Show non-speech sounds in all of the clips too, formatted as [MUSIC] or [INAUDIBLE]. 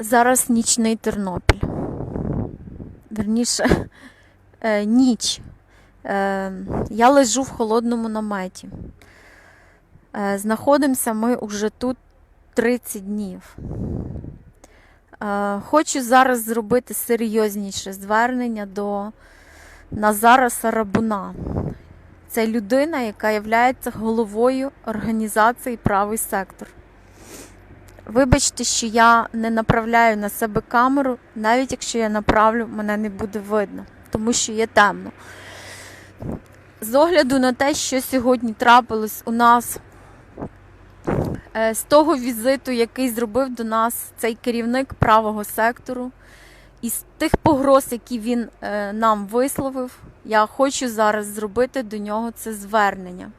Зараз нічний Тернопіль. Верніше, [LAUGHS] е, ніч. Е, я лежу в холодному наметі. Е, знаходимося ми уже тут 30 днів. Е, хочу зараз зробити серйозніше звернення до Назара Сарабуна. Це людина, яка є головою організації Правий сектор. Вибачте, що я не направляю на себе камеру, навіть якщо я направлю, мене не буде видно, тому що є темно. З огляду на те, що сьогодні трапилось у нас е, з того візиту, який зробив до нас цей керівник правого сектору, і з тих погроз, які він е, нам висловив, я хочу зараз зробити до нього це звернення.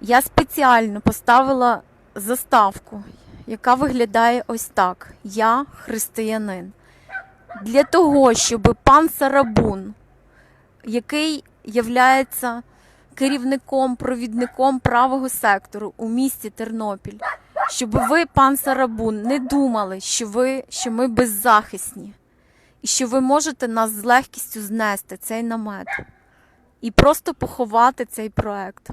Я спеціально поставила заставку, яка виглядає ось так: Я християнин. Для того, щоб пан Сарабун, який являється керівником, провідником правого сектору у місті Тернопіль, щоб ви, пан Сарабун, не думали, що ви, що ми беззахисні, і що ви можете нас з легкістю знести цей намет і просто поховати цей проект.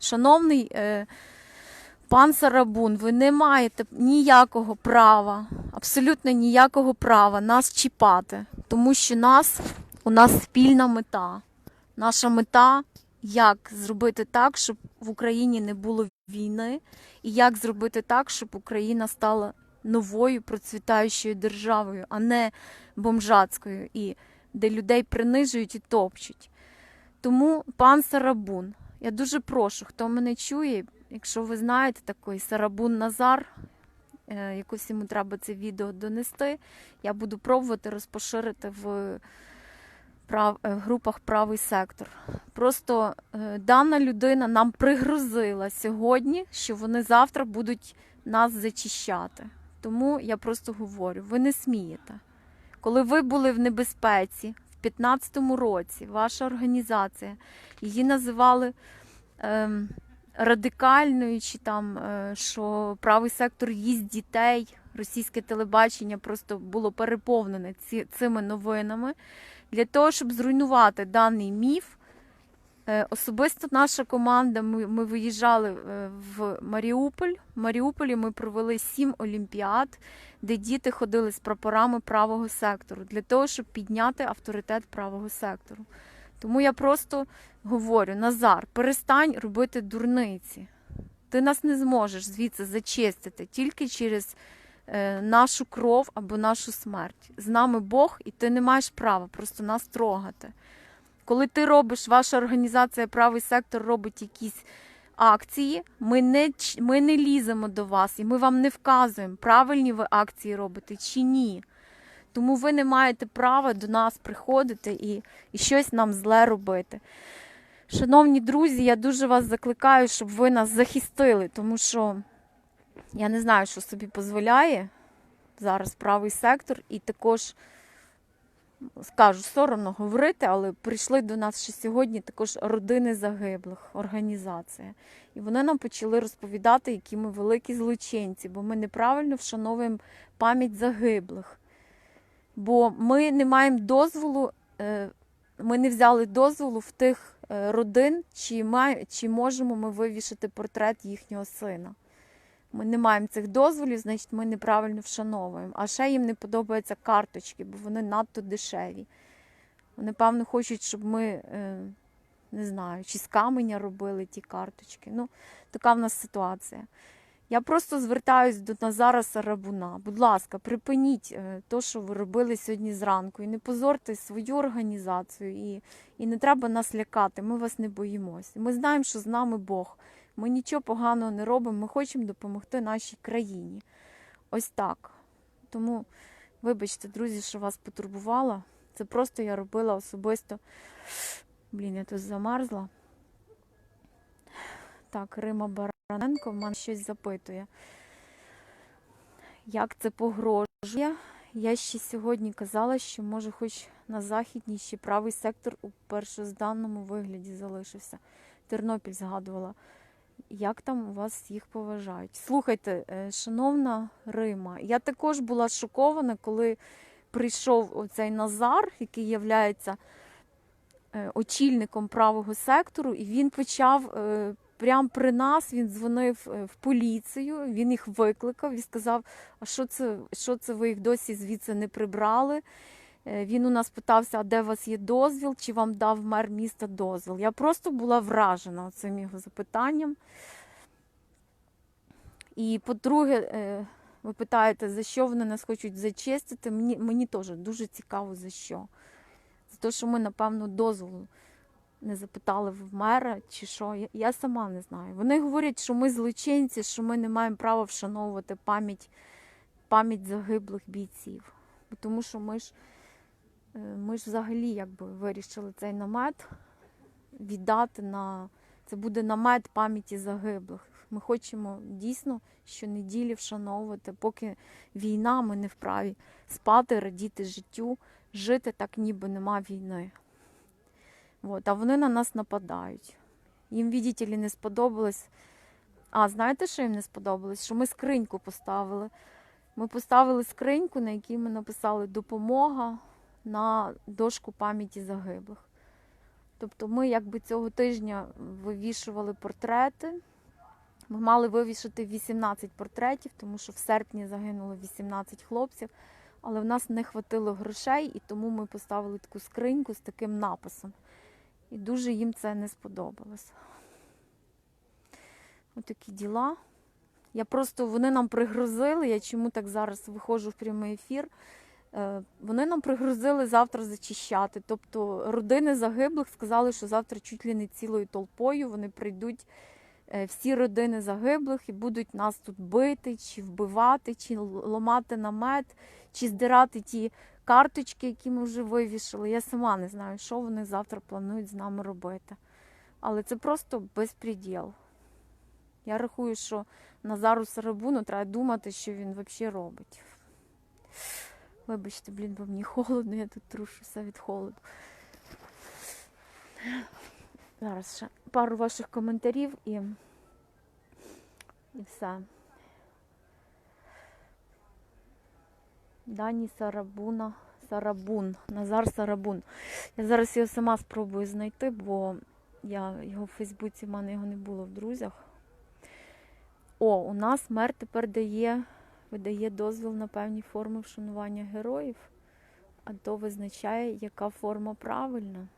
Шановний е, пан Сарабун, ви не маєте ніякого права, абсолютно ніякого права нас чіпати, тому що нас, у нас спільна мета. Наша мета як зробити так, щоб в Україні не було війни, і як зробити так, щоб Україна стала новою процвітаючою державою, а не бомжацькою, і де людей принижують і топчуть. Тому, пан Сарабун, я дуже прошу, хто мене чує, якщо ви знаєте такий Сарабун Назар, е, якось йому треба це відео донести, я буду пробувати розпоширити в е, групах правий сектор. Просто е, дана людина нам пригрозила сьогодні, що вони завтра будуть нас зачищати. Тому я просто говорю: ви не смієте. Коли ви були в небезпеці в 15-му році, ваша організація, її називали ем, радикальною, чи там, е, що правий сектор їсть дітей, російське телебачення просто було переповнене ці, цими новинами. Для того, щоб зруйнувати даний міф, е, особисто наша команда, ми, ми виїжджали е, в Маріуполь. В Маріуполі ми провели сім олімпіад, де діти ходили з прапорами правого сектору, для того, щоб підняти авторитет правого сектору. Тому я просто говорю: Назар, перестань робити дурниці. Ти нас не зможеш звідси зачистити тільки через е, нашу кров або нашу смерть. З нами Бог, і ти не маєш права просто нас трогати. Коли ти робиш, ваша організація правий сектор робить якісь акції, ми не, ми не ліземо до вас і ми вам не вказуємо, правильні ви акції робите чи ні. Тому ви не маєте права до нас приходити і, і щось нам зле робити. Шановні друзі, я дуже вас закликаю, щоб ви нас захистили, тому що я не знаю, що собі дозволяє зараз правий сектор, і також скажу, соромно говорити, але прийшли до нас ще сьогодні також родини загиблих, організація. І вони нам почали розповідати, які ми великі злочинці, бо ми неправильно вшановуємо пам'ять загиблих. Бо ми не маємо дозволу, е, ми не взяли дозволу в тих е, родин, чи, має, чи можемо ми вивішати портрет їхнього сина. Ми не маємо цих дозволів, значить ми неправильно вшановуємо. А ще їм не подобаються карточки, бо вони надто дешеві. Вони, певно, хочуть, щоб ми, е, не знаю, чи з каменя робили ті карточки. Ну, така в нас ситуація. Я просто звертаюсь до Назара Сарабуна. Будь ласка, припиніть е, то, що ви робили сьогодні зранку, і не позорте свою організацію, і, і не треба нас лякати. Ми вас не боїмось. Ми знаємо, що з нами Бог. Ми нічого поганого не робимо, ми хочемо допомогти нашій країні. Ось так. Тому, вибачте, друзі, що вас потурбувала. Це просто я робила особисто. Блін, я тут замерзла. Так, Рима Бараненко в мене щось запитує. Як це погрожує? Я ще сьогодні казала, що може хоч на західній ще правий сектор у першозданному вигляді залишився. Тернопіль згадувала. як там у вас їх поважають. Слухайте, е, шановна Рима, я також була шокована, коли прийшов оцей Назар, який являється е, очільником правого сектору, і він почав прямо при нас, він дзвонив е, в поліцію, він їх викликав і сказав, а що це, що це ви їх досі звідси не прибрали? Е, Він у нас питався, а де у вас є дозвіл, чи вам дав мер міста дозвіл. Я просто була вражена цим його запитанням. І по-друге, е, ви питаєте, за що вони нас хочуть зачистити? Мені, мені теж дуже цікаво за що. За те, що ми, напевно, дозволу не запитали в мера чи що. Я, сама не знаю. Вони говорять, що ми злочинці, що ми не маємо права вшановувати пам'ять, пам'ять загиблих бійців. Тому що ми ж, е, ми ж взагалі якби вирішили цей намет віддати на. Це буде намет пам'яті загиблих. Ми хочемо дійсно щонеділі вшановувати, поки війна, ми не вправі спати, радіти життю, жити так, ніби нема війни. От, а вони на нас нападають. Їм, видите не сподобалось. А, знаєте, що їм не сподобалось? Що ми скриньку поставили. Ми поставили скриньку, на якій ми написали допомога на дошку пам'яті загиблих. Тобто ми якби цього тижня вивішували портрети. Ми мали вивішати 18 портретів, тому що в серпні загинуло 18 хлопців, але в нас не хватило грошей, і тому ми поставили таку скриньку з таким написом. І дуже їм це не сподобалось. Ось такі діла. Я просто вони нам пригрозили. Я чому так зараз виходжу в прямий ефір? Е, Вони нам пригрозили завтра зачищати. Тобто родини загиблих сказали, що завтра чуть ли не цілою толпою вони прийдуть е, всі родини загиблих і будуть нас тут бити, чи вбивати, чи л- ламати намет, чи здирати ті карточки, які ми вже вивішали. Я сама не знаю, що вони завтра планують з нами робити. Але це просто безпреділ. Я рахую, що Назару Сарабуну треба думати, що він взагалі робить. Вибачте, блін, бо мені холодно, я тут трушуся від холоду. Зараз ще пару ваших коментарів і, і все. Дані Сарабуна. Сарабун. Назар Сарабун. Я зараз його сама спробую знайти, бо я його в Фейсбуці, в мене його не було в друзях. О, у нас мер тепер дає, видає дозвіл на певні форми вшанування героїв, а то визначає, яка форма правильна.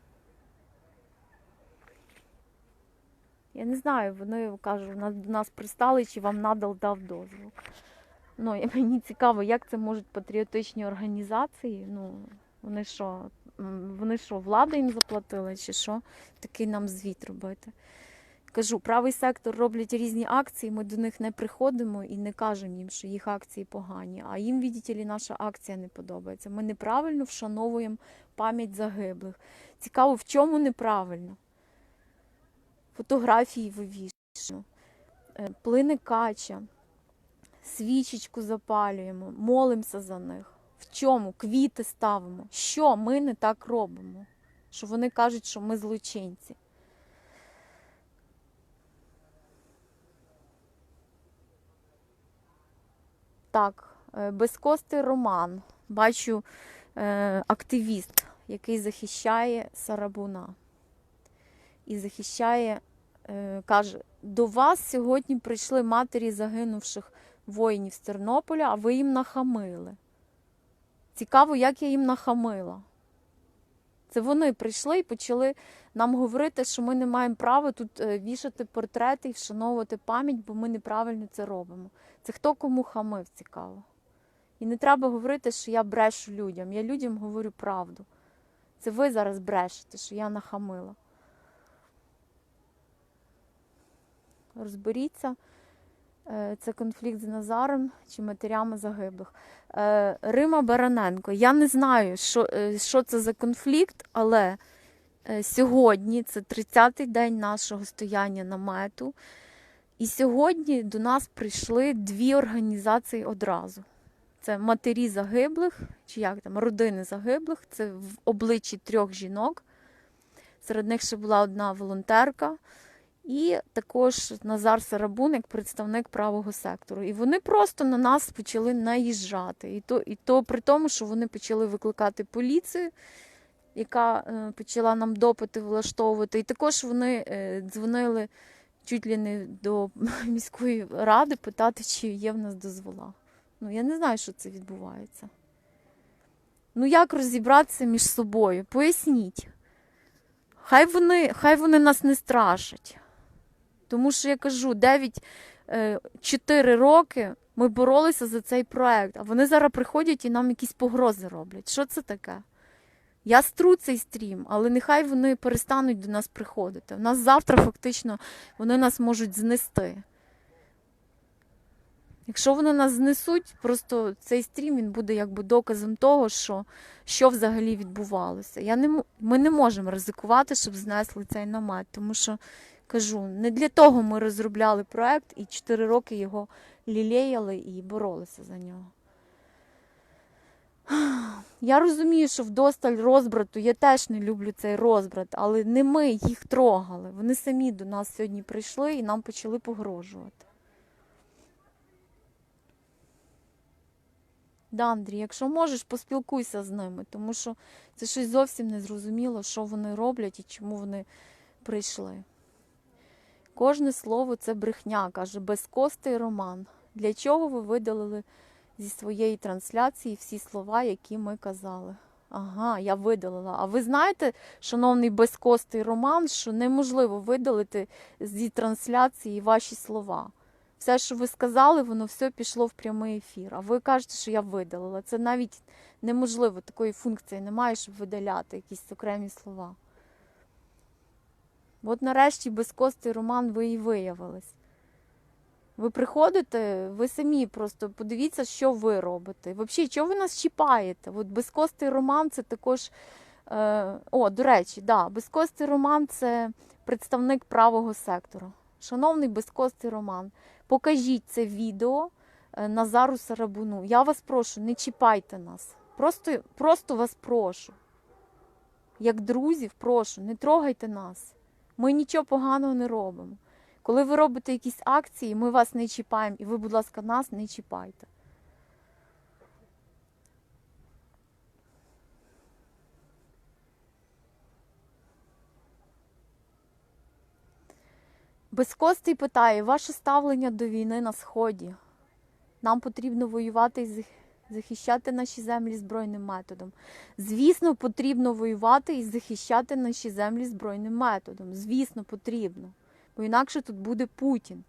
Я не знаю, вони кажуть, до нас пристали, чи вам надал дав дозвіл. Ну, і мені цікаво, як це можуть патріотичні організації. Ну, вони що, вони що, влада їм заплатила, чи що, такий нам звіт робити. Кажу, правий сектор роблять різні акції, ми до них не приходимо і не кажемо їм, що їх акції погані. А їм, ли, наша акція не подобається. Ми неправильно вшановуємо пам'ять загиблих. Цікаво, в чому неправильно? Фотографії вивішуємо, е, плине кача, свічечку запалюємо, молимося за них. В чому? Квіти ставимо. Що ми не так робимо? Що вони кажуть, що ми злочинці. Так, е, безкостий Роман. Бачу е, активіст, який захищає Сарабуна. І захищає, е, каже, до вас сьогодні прийшли матері загинувших воїнів з Тернополя, а ви їм нахамили. Цікаво, як я їм нахамила. Це вони прийшли і почали нам говорити, що ми не маємо права тут е, вішати портрети і вшановувати пам'ять, бо ми неправильно це робимо. Це хто кому хамив, цікаво. І не треба говорити, що я брешу людям. Я людям говорю правду. Це ви зараз брешете, що я нахамила. Розберіться, це конфлікт з Назаром чи матерями загиблих. Е, Рима Бараненко. Я не знаю, що, е, що це за конфлікт, але е, сьогодні це 30-й день нашого стояння намету. І сьогодні до нас прийшли дві організації одразу. Це матері загиблих, чи як там, родини загиблих, це в обличчі трьох жінок. Серед них ще була одна волонтерка. І також Назар Сарабун як представник правого сектору. І вони просто на нас почали наїжджати. І то, і то при тому, що вони почали викликати поліцію, яка е, почала нам допити влаштовувати. І також вони е, дзвонили чуть ли не до [LAUGHS] міської ради питати, чи є в нас дозвола. Ну, я не знаю, що це відбувається. Ну, як розібратися між собою? Поясніть. Хай вони, хай вони нас не страшать. Тому що я кажу, 9, 4 роки ми боролися за цей проект, а вони зараз приходять і нам якісь погрози роблять. Що це таке? Я стру цей стрім, але нехай вони перестануть до нас приходити. У нас завтра фактично вони нас можуть знести. Якщо вони нас знесуть, просто цей стрім він буде якби доказом того, що, що взагалі відбувалося. Я не, ми не можемо ризикувати, щоб знесли цей намет, тому що кажу, не для того ми розробляли проект і 4 роки його лілеяли і боролися за нього. [SIGHS] Я розумію, що вдосталь розбрату, я теж не люблю цей розбрат, але не ми їх трогали. Вони самі до нас сьогодні прийшли і нам почали погрожувати. Да, Андрій, якщо можеш, поспілкуйся з ними, тому що це щось зовсім не зрозуміло, що вони роблять і чому вони прийшли. Кожне слово це брехня, каже безкостий Роман. Для чого ви видалили зі своєї трансляції всі слова, які ми казали? Ага, я видалила. А ви знаєте, шановний безкостий Роман, що неможливо видалити зі трансляції ваші слова. Все, що ви сказали, воно все пішло в прямий ефір. А ви кажете, що я видалила. Це навіть неможливо, такої функції немає, щоб видаляти якісь окремі слова. От нарешті безкостий Роман ви і виявились. Ви приходите, ви самі просто подивіться, що ви робите. Взагалі, чого ви нас чіпаєте? От безкостий Роман це також. Е, о, до речі, да, безкостий Роман це представник правого сектору. Шановний безкостий Роман, покажіть це відео е, Назару Сарабуну. Я вас прошу, не чіпайте нас. Просто, просто вас прошу. Як друзів, прошу, не трогайте нас. Ми нічого поганого не робимо. Коли ви робите якісь акції, ми вас не чіпаємо, і ви, будь ласка, нас не чіпайте. Безкостий питає, ваше ставлення до війни на Сході. Нам потрібно воювати зах- захищати наші землі збройним методом. Звісно, потрібно воювати і захищати наші землі збройним методом. Звісно, потрібно. Бо інакше тут буде Путін.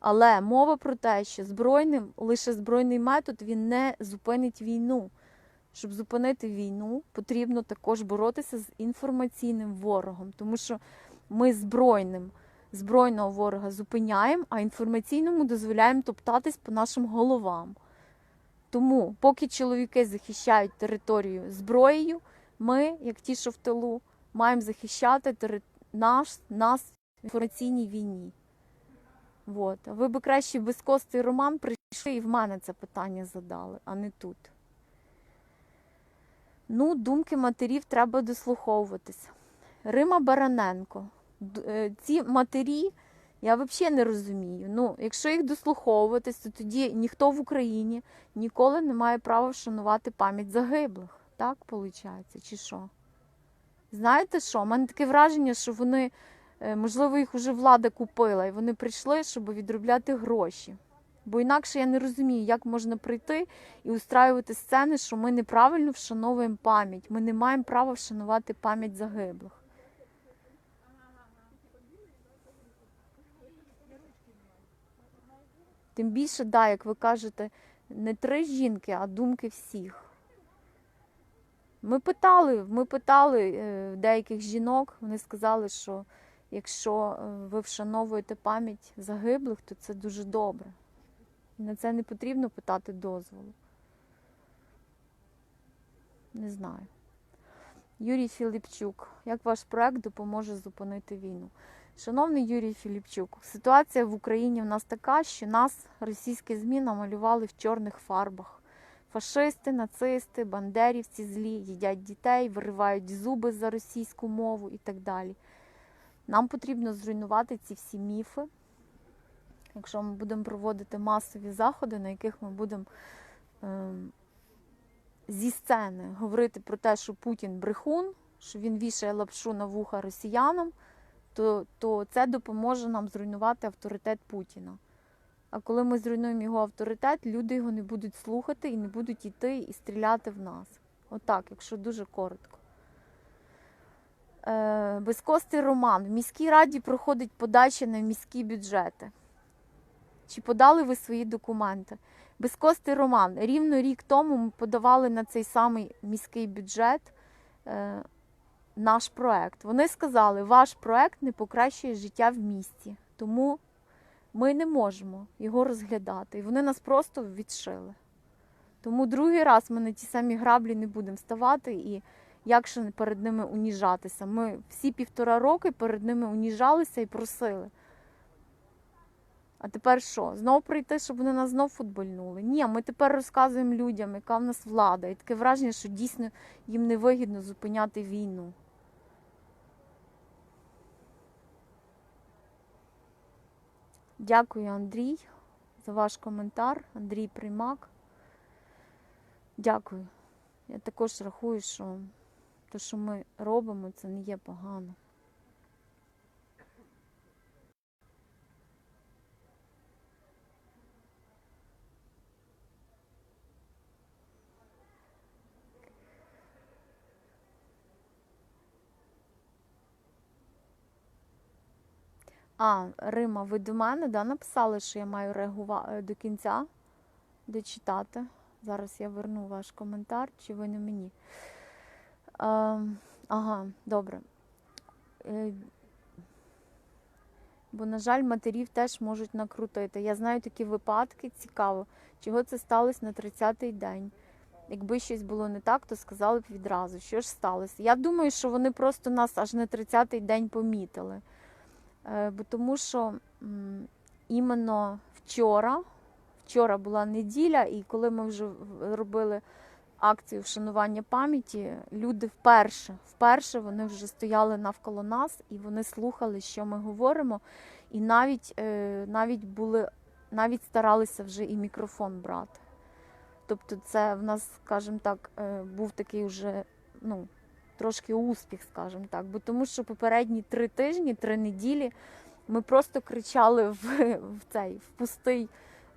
Але мова про те, що збройним, лише збройний метод він не зупинить війну. Щоб зупинити війну, потрібно також боротися з інформаційним ворогом, тому що ми збройним збройного ворога зупиняємо, а інформаційному дозволяємо топтатись по нашим головам. Тому, поки чоловіки захищають територію зброєю, ми, як ті, що в тилу, маємо захищати тери... наш, нас в інформаційній війні. Вот. А ви би краще безкостий роман прийшли і в мене це питання задали, а не тут. Ну, думки матерів треба дослуховуватися. Рима Бараненко. Е, Ці матері я взагалі не розумію. Ну, якщо їх дослуховуватись, то тоді ніхто в Україні ніколи не має права вшанувати пам'ять загиблих. Так виходить, чи що? Знаєте що? У мене таке враження, що вони, е, можливо, їх вже влада купила, і вони прийшли, щоб відробляти гроші. Бо інакше я не розумію, як можна прийти і устраювати сцени, що ми неправильно вшановуємо пам'ять. Ми не маємо права вшанувати пам'ять загиблих. Тим більше, да, як ви кажете, не три жінки, а думки всіх. Ми питали, ми питали е, деяких жінок, вони сказали, що якщо е, ви вшановуєте пам'ять загиблих, то це дуже добре. На це не потрібно питати дозволу. Не знаю. Юрій Філіпчук, як ваш проект допоможе зупинити війну? Шановний Юрій Філіпчук, ситуація в Україні в нас така, що нас російські ЗМІ намалювали в чорних фарбах. Фашисти, нацисти, бандерівці злі, їдять дітей, виривають зуби за російську мову і так далі. Нам потрібно зруйнувати ці всі міфи. Якщо ми будемо проводити масові заходи, на яких ми будемо ем, зі сцени говорити про те, що Путін брехун, що він вішає лапшу на вуха росіянам, то, то це допоможе нам зруйнувати авторитет Путіна. А коли ми зруйнуємо його авторитет, люди його не будуть слухати і не будуть йти і стріляти в нас. Отак, якщо дуже коротко. Е, безкостий роман. В міській раді проходить подача на міські бюджети. Чи подали ви свої документи? Безкостий роман. Рівно рік тому ми подавали на цей самий міський бюджет е, наш проект. Вони сказали, ваш проект не покращує життя в місті, тому ми не можемо його розглядати. І вони нас просто відшили. Тому другий раз ми на ті самі граблі не будемо ставати і як ще перед ними уніжатися. Ми всі півтора роки перед ними уніжалися і просили. А тепер що? Знов прийти, щоб вони нас знов футбольнули? Ні, ми тепер розказуємо людям, яка в нас влада. І таке враження, що дійсно їм невигідно зупиняти війну. Дякую, Андрій, за ваш коментар. Андрій Примак. Дякую. Я також рахую, що те, що ми робимо, це не є погано. А, Рима, ви до мене да, написали, що я маю реагувати до кінця дочитати. Зараз я верну ваш коментар, чи ви не мені. А, ага, добре. Е, Бо, на жаль, матерів теж можуть накрутити. Я знаю такі випадки, цікаво, чого це сталося на 30-й день. Якби щось було не так, то сказали б відразу, що ж сталося. Я думаю, що вони просто нас аж на 30-й день помітили. Е, Бо тому що іменно вчора, вчора була неділя, і коли ми вже робили акцію вшанування пам'яті, люди вперше, вперше вони вже стояли навколо нас і вони слухали, що ми говоримо, і навіть, е, навіть були, навіть старалися вже і мікрофон брати. Тобто, це в нас, скажімо так, е, був такий вже ну, трошки успіх, скажімо так. Бо тому що попередні три тижні, три неділі ми просто кричали в, в цей в пустий.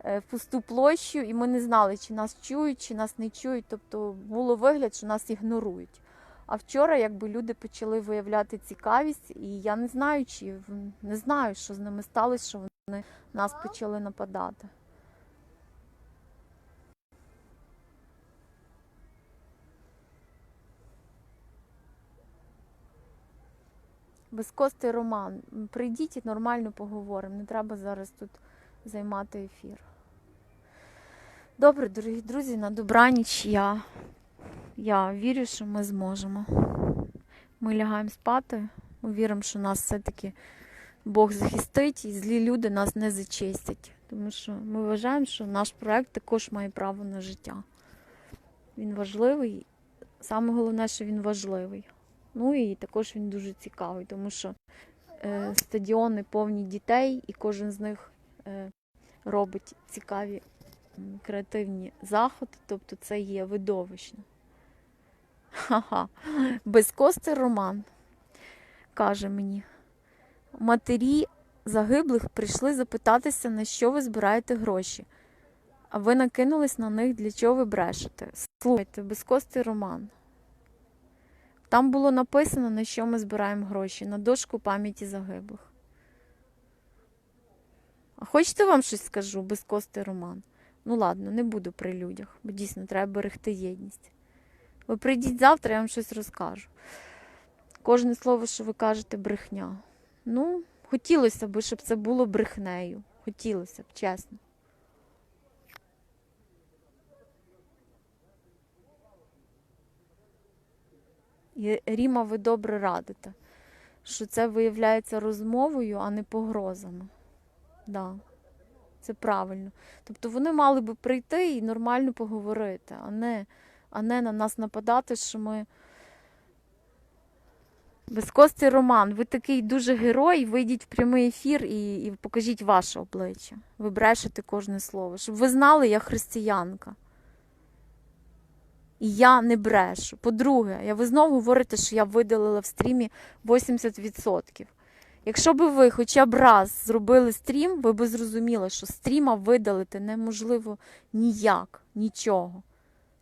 е, В пусту площу, і ми не знали, чи нас чують, чи нас не чують. Тобто було вигляд, що нас ігнорують. А вчора, якби люди почали виявляти цікавість, і я не знаю, чи не знаю, що з ними сталося, що вони нас почали нападати. Безкостий роман. Прийдіть і нормально поговоримо. Не треба зараз тут займати ефір. Добре, дорогі друзі, на добраніч. Я, я вірю, що ми зможемо. Ми лягаємо спати. Ми віримо, що нас все-таки Бог захистить і злі люди нас не зачистять. Тому що ми вважаємо, що наш проект також має право на життя. Він важливий. Саме головне, що він важливий. Ну і також він дуже цікавий, тому що е, стадіони повні дітей, і кожен з них е, робить цікаві креативні заходи, тобто це є видовищно. Ха-ха. Безкостий Роман каже мені: матері загиблих прийшли запитатися, на що ви збираєте гроші. А ви накинулись на них, для чого ви брешете. Слухайте, безкостий Роман. Там було написано, на що ми збираємо гроші, на дошку пам'яті загиблих. А хочете вам щось скажу, безкостий роман? Ну ладно, не буду при людях, бо дійсно треба берегти єдність. Ви прийдіть завтра, я вам щось розкажу. Кожне слово, що ви кажете, брехня. Ну, хотілося б, щоб це було брехнею. Хотілося б, чесно. І Ріма, ви добре радите, що це виявляється розмовою, а не погрозами. Да, це правильно. Тобто вони мали би прийти і нормально поговорити, а не, а не на нас нападати, що ми Безкостий Роман, ви такий дуже герой, вийдіть в прямий ефір і, і покажіть ваше обличчя. Ви брешете кожне слово. Щоб ви знали, я християнка. І я не брешу. По-друге, я ви знову говорите, що я видалила в стрімі 80%. Якщо б ви хоча б раз зробили стрім, ви б зрозуміли, що стріма видалити неможливо ніяк, нічого.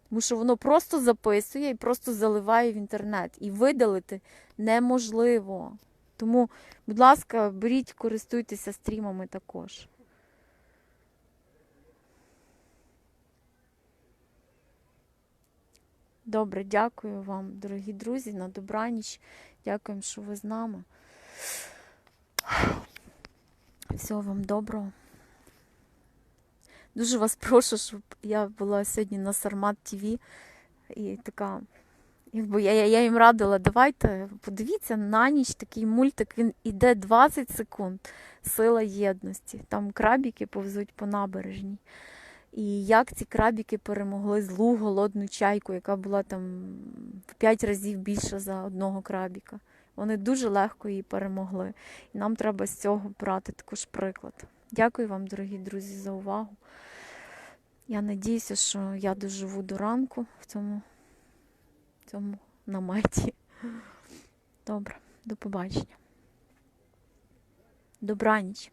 Тому що воно просто записує і просто заливає в інтернет. І видалити неможливо. Тому, будь ласка, беріть, користуйтеся стрімами також. Добре, дякую вам, дорогі друзі, на добраніч. Дякуємо, що ви з нами. Всього вам доброго. Дуже вас прошу, щоб я була сьогодні на Сармат ТВ і така. Якби я, я, я їм радила, давайте подивіться на ніч такий мультик, він іде 20 секунд. Сила єдності. Там крабіки повзуть по набережній. І як ці крабіки перемогли злу голодну чайку, яка була там в 5 разів більша за одного крабіка. Вони дуже легко її перемогли. І нам треба з цього брати також приклад. Дякую вам, дорогі друзі, за увагу. Я надіюся, що я доживу до ранку в цьому, в цьому наметі. Добре, до побачення. Добраніч.